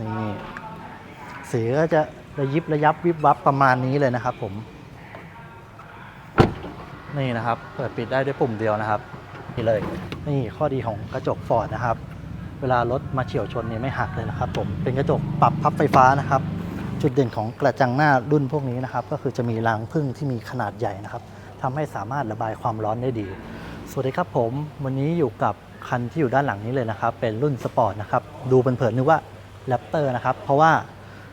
นี่สีก็จะระยิบระยับวิบวับประมาณนี้เลยนะครับ ผม นี่นะครับ เปิดปิดได้ด้วยปุ่มเดียวนะครับนี่เลย นี่ข้อดีของกระจกฟอร์ดนะครับ เวลารถมาเฉียวชนเนี่ยไม่หักเลยนะครับ ผมเป็นกระจกปรับพับไฟฟ้านะครับ จุดเด่นของกระจังหน้ารุ่นพวกนี้นะครับ ก็คือจะมีรางพึ่งที่มีขนาดใหญ่นะครับทำให้สามารถระบายความร้อนได้ดี สวัสดีครับผม วันนี้อยู่กับคันที่อยู่ด้านหลังนี้เลยนะครับ เป็นรุ่นสปอร์ตนะครับ ดูเผินๆนึกว่า แรปเตอร์นะครับ เพราะว่า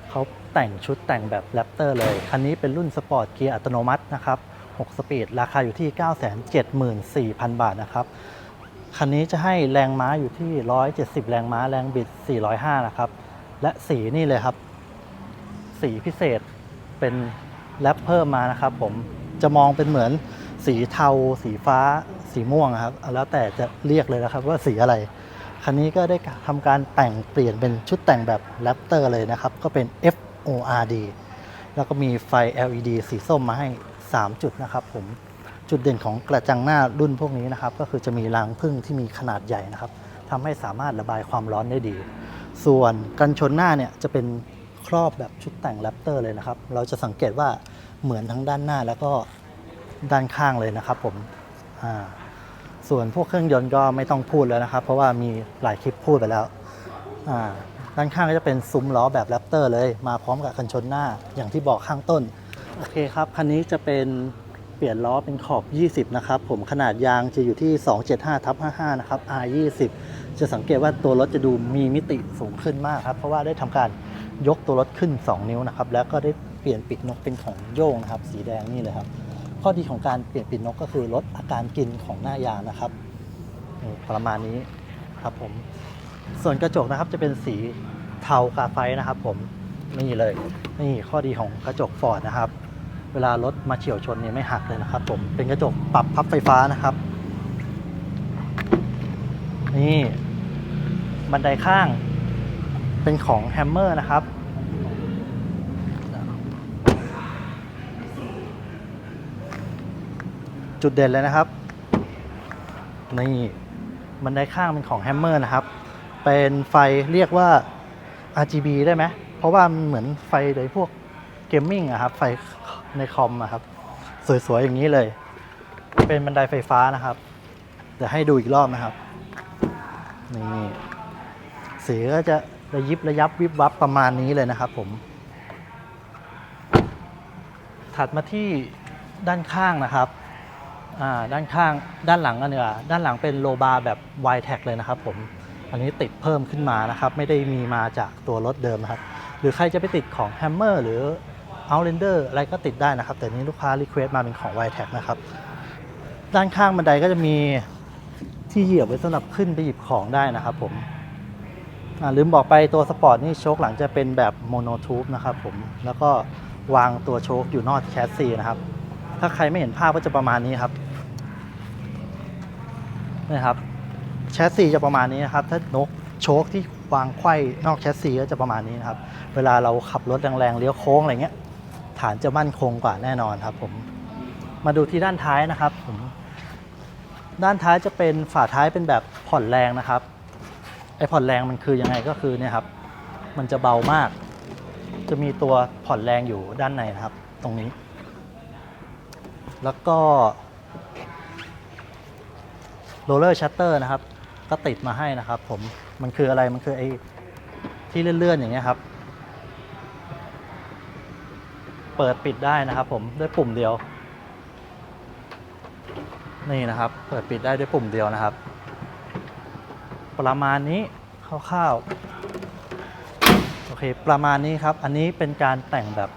เขาแต่งชุดแต่งแบบแรปเตอร์เลย คันนี้เป็นรุ่นสปอร์ตเกียร์อัตโนมัตินะครับ 6 สปีด ราคาอยู่ที่ 974,000 บาทนะครับ คันนี้จะให้แรงม้าอยู่ที่ 170 แรงม้า แรงบิด 405 นะครับ และสีนี่เลยครับ สีพิเศษเป็นแรปเพิ่มมานะครับ ผม จะมองเป็นเหมือนสีเทา สีฟ้า สีม่วงอะครับ แล้วแต่จะเรียกเลยนะครับว่าสีอะไร คันนี้ก็ได้ทำการแต่งเปลี่ยนเป็นชุดแต่งแบบแรปเตอร์เลยนะครับ ก็เป็น FORD แล้วก็มีไฟ LED สีส้มมาให้ 3 จุดนะครับผมจุดเด่นของกระจังหน้ารุ่นพวกนี้นะครับ ก็คือจะมีรางพึ่งที่มีขนาดใหญ่นะครับทำให้สามารถระบายความร้อนได้ดี ส่วนกันชนหน้าเนี่ยจะเป็นครอบแบบชุดแต่งแรปเตอร์เลยนะครับ เราจะสังเกตว่าเหมือนทั้งด้านหน้าแล้วก็ด้านข้างเลยนะครับผมอ่า ส่วนพวกเครื่องยนต์ก็ไม่ต้องพูดแล้วนะครับ เพราะว่ามีหลายคลิปพูดไปแล้วด้านข้างก็จะเป็นซุ้มล้อแบบแรปเตอร์เลย มาพร้อมกับกันชนหน้าอย่างที่บอกข้างต้น โอเคครับ คันนี้จะเป็นเปลี่ยนล้อเป็นขอบ 20 นะครับ ผมขนาดยางจะอยู่ที่ 275ทับ55 นะครับ R20 จะสังเกตว่าตัวรถจะดูมีมิติสูงขึ้นมากครับ เพราะว่าได้ทำการยกตัวรถขึ้น 2 นิ้วนะครับ แล้วก็ได้เปลี่ยนปีกนกเป็นของโยงนะครับ สีแดงนี่เลยครับ ข้อดีของการเปลี่ยนปีกนกก็คือลดอาการกินของหน้ายางนะครับประมาณนี้ครับผม ส่วนกระจกนะครับจะเป็นสีเทากาไฟนะครับ ผมนี่เลยนี่ข้อดีของกระจกฟอร์ดนะครับ เวลารถมาเฉียวชนเนี่ยไม่หักเลยนะครับ ผมเป็นกระจกปรับพับไฟฟ้านะครับ นี่บันไดข้างเป็นของแฮมเมอร์นะครับ จุดเด่นเลยนะครับ นี่บันไดข้างเป็นของแฮมเมอร์นะครับ เป็นไฟเรียกว่า RGB ได้ไหม เพราะว่ามันเหมือนไฟโดยพวกเกมมิ่งอะครับ ไฟในคอมอะครับ สวย ๆ อย่างนี้เลย เป็นบันไดไฟฟ้านะครับ เดี๋ยวให้ดูอีกรอบนะครับ นี่สีก็จะระยิบระยับวิบวับประมาณนี้เลยนะครับผม ถัดมาที่ด้านข้างนะครับ ด้านข้างด้านหลังกันเนี่ยด้านหลังเป็นโลบาร์แบบ y t a g เลยนะครับผมอันนี้ติดเพิ่มขึ้นมานะครับไม่ได้มีมาจากตัวรถเดิมครับหรือใครจะไปติดของ Hammer หรือ Outlander อะไรก็ติดได้นะครับ แต่นี้ลูกค้ารีเควสตมาเป็นของ y t a g นะครับ ด้านข้างบันไดก็จะมีที่เหยียบไว้สำหรับขึ้นไปหยิบของได้นะครับผมลืมบอกไปตัวสปอร์ตนี่โชคหลังจะเป็นแบบโมโนทูบนะครับผม แล้วก็วางตัวโชคอยู่นอกแคสซีนะครับ ถ้าใครไม่เห็นภาพก็จะประมาณนี้ครับ นี่ครับแชสซีจะประมาณนี้นะครับ ถ้านกโชคที่วางไขว้นอกแชสซีก็จะประมาณนี้นะครับ เวลาเราขับรถแรงๆเลี้ยวโค้งอะไรเงี้ย ฐานจะมั่นคงกว่าแน่นอนครับ ผม มาดูที่ด้านท้ายนะครับ ผม ด้านท้ายจะเป็นฝาท้ายเป็นแบบผ่อนแรงนะครับไอผ่อนแรงมันคือยังไงก็คือเนี่ยครับ มันจะเบามาก จะมีตัวผ่อนแรงอยู่ด้านในนะครับ ตรงนี้ แล้วก็ โรลเลอร์ชัตเตอร์นะครับ ก็ติดมาให้นะครับผมมันคืออะไรมันคือไอ้ที่เลื่อนๆอย่างเงี้ยครับ เปิดปิดได้นะครับผมด้วยปุ่มเดียว นี่นะครับ เปิดปิดได้ด้วยปุ่มเดียวนะครับ ประมาณนี้คร่าวๆโอเค ประมาณนี้ครับ อันนี้เป็นการแต่งแบบ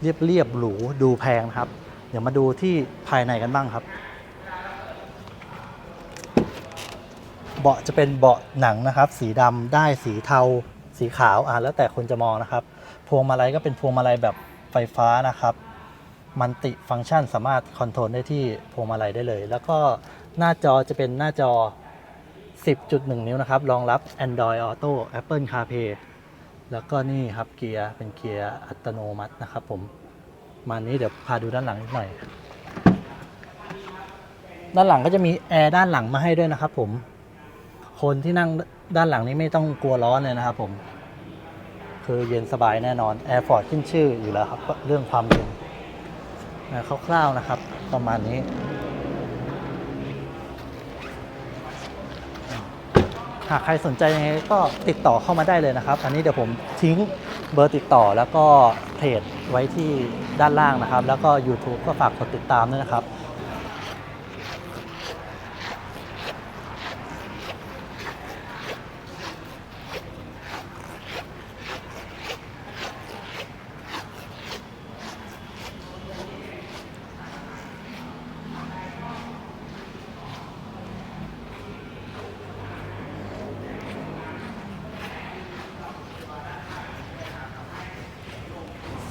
เรียบๆหรูดูแพงนะครับ เดี๋ยวมาดูที่ภายในกันบ้างครับ เบาะจะเป็นเบาะหนังนะครับ สีดำได้สีเทา สีขาวอะแล้วแต่คนจะมองนะครับ พวงมาลัยก็เป็นพวงมาลัยแบบไฟฟ้านะครับมันติฟังก์ชันสามารถคอนโทรลได้ที่พวงมาลัยได้เลย แล้วก็หน้าจอจะเป็นหน้าจอ 10.1 นิ้วนะครับ รองรับ Android Auto Apple CarPlay แล้วก็นี่ครับเกียร์เป็นเกียร์อัตโนมัตินะครับผมมานี้เดี๋ยวพาดูด้านหลังนิดหน่อย ด้านหลังก็จะมีแอร์ด้านหลังมาให้ด้วยนะครับผม คนที่นั่งด้านหลังนี้ไม่ต้องกลัวร้อนเลยนะครับผม คือเย็นสบายแน่นอน Air Force ขึ้นชื่ออยู่แล้วครับ เรื่องความเย็นนะคร่าวๆนะครับ ประมาณนี้ หากใครสนใจยังไงก็ติดต่อเข้ามาได้เลยนะครับ อันนี้เดี๋ยวผมทิ้งเบอร์ติดต่อแล้วก็เพจไว้ที่ด้านล่างนะครับ แล้วก็ YouTube ก็ฝากกดติดตามด้วยนะครับ